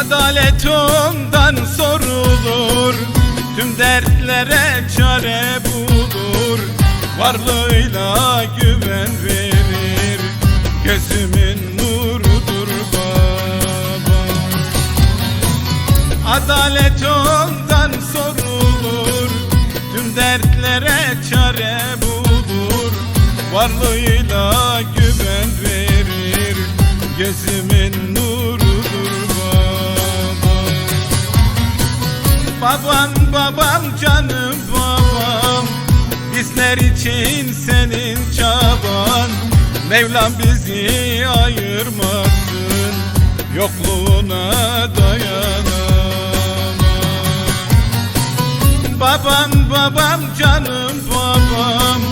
Adalet ondan sorulur Tüm dertlere çare bulur. Varlığıyla güven verir Gözümün nurudur baba. Adalet ondan sorulur Tüm dertlere çare bulur. Varlığıyla güven verir Gözümün Babam canım babam. Bizler için senin çaban. Mevlam bizi ayırmasın Yokluğuna dayanamam Babam babam canım babam.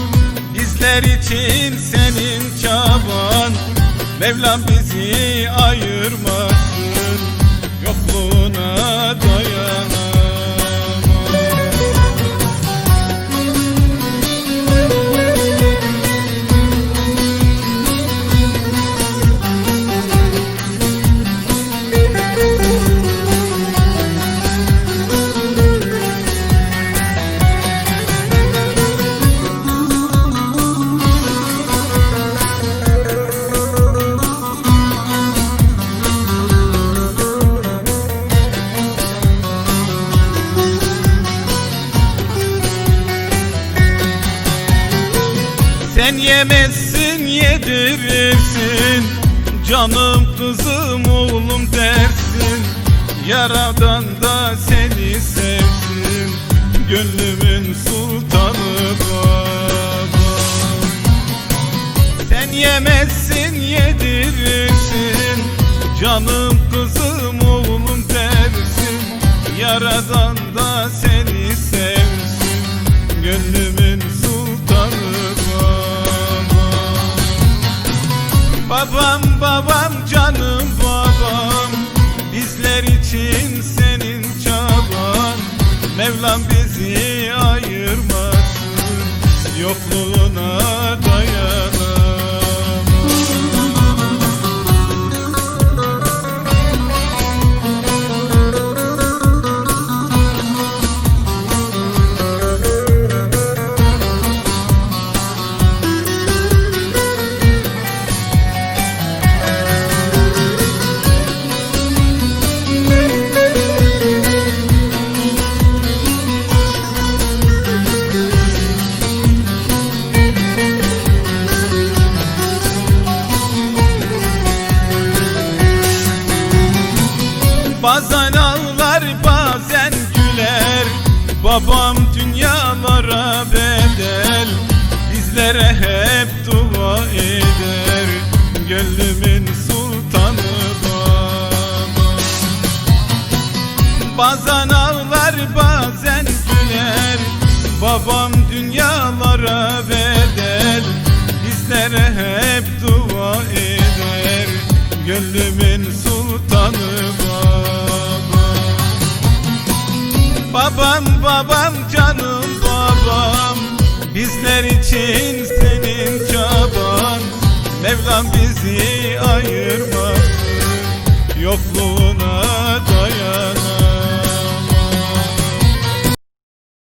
Bizler için senin çaban. Mevlam bizi Sen yemezsin yedirirsin. Canım kızım oğlum dersin. Yaradan da seni sevsin. Gönlümün sultanı baba Sen yemezsin yedirirsin. Canım kızım oğlum dersin. Yaradan da seni Babam babam canım babam. Bizler için senin çaban. Mevlam bizi ayırmasın. Yokluğuna dayanamam Bazen ağlar bazen güler. Babam dünyalara bedel. Bizlere hep dua eder. Gönlümün sultanı baba Bazen ağlar bazen güler. Babam dünyalara bedel. Bizlere hep dua eder Gönlümün sultanı baba. Babam babam canım babam. Bizler için senin çaban. Mevlam bizi ayırmasın Yokluğu